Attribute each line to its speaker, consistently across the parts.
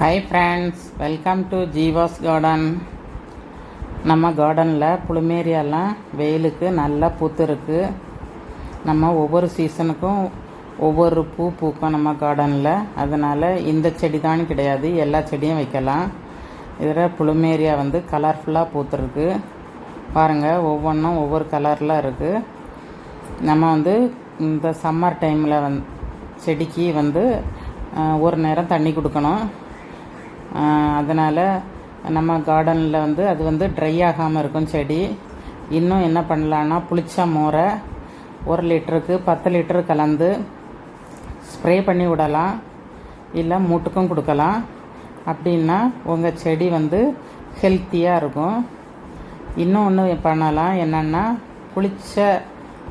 Speaker 1: Hi friends welcome to Jeeva's garden நம்ம கார்டனில் புளுமேரியாலாம் வெயிலுக்கு நல்லா பூத்துருக்கு நம்ம ஒவ்வொரு சீசனுக்கும் ஒவ்வொரு பூ பூக்கும் நம்ம கார்டனில் அதனால் இந்த செடி தான் கிடையாது. எல்லா செடியும் வைக்கலாம். இதில் புளுமேரியா வந்து கலர்ஃபுல்லாக பூத்துருக்கு. பாருங்கள் ஒவ்வொன்றும் ஒவ்வொரு கலரில் இருக்குது நம்ம வந்து இந்த சம்மர் டைமில் வந் செடிக்கு வந்து ஒரு நேரம் தண்ணி கொடுக்கணும். அதனால் நம்ம கார்டனில் வந்து அது வந்து ட்ரை ஆகாமல் இருக்கும் செடி. இன்னும் என்ன பண்ணலான்னா புளிச்ச மோரை ஒரு லிட்டருக்கு பத்து லிட்டரு கலந்து ஸ்ப்ரே பண்ணி விடலாம். இல்லை மூட்டுக்கும் கொடுக்கலாம். அப்படின்னா உங்கள் செடி வந்து ஹெல்த்தியாக இருக்கும். இன்னும் ஒன்று பண்ணலாம். என்னென்னா புளிச்ச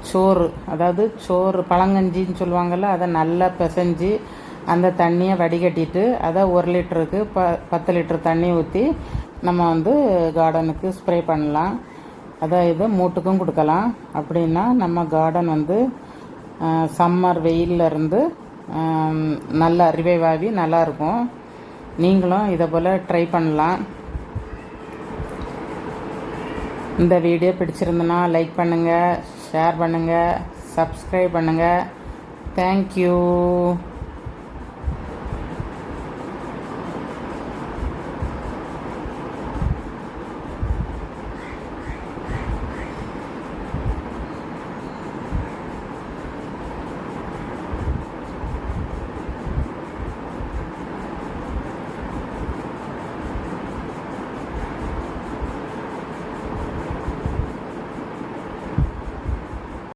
Speaker 1: சோறு அதாவது சோறு பழங்கஞ்சின்னு சொல்லுவாங்கள்ல அதை நல்லா பிசைஞ்சு அந்த தண்ணியை வடிகட்டிட்டு அதை ஒரு லிட்டருக்கு ப பத்து லிட்டர் தண்ணி ஊற்றி நம்ம வந்து கார்டனுக்கு ஸ்ப்ரே பண்ணலாம். அதை இது மூட்டுக்கும் கொடுக்கலாம். அப்படின்னா நம்ம கார்டன் வந்து சம்மர் வெயில்ல இருந்து நல்லா ரிவைவ் ஆகி நல்லா இருக்கும். நீங்களும் இதை போல் ட்ரை பண்ணலாம். இந்த வீடியோ பிடிச்சிருந்தனா லைக் பண்ணுங்கள் ஷேர் பண்ணுங்கள் சப்ஸ்கிரைப் பண்ணுங்கள் தேங்க்யூ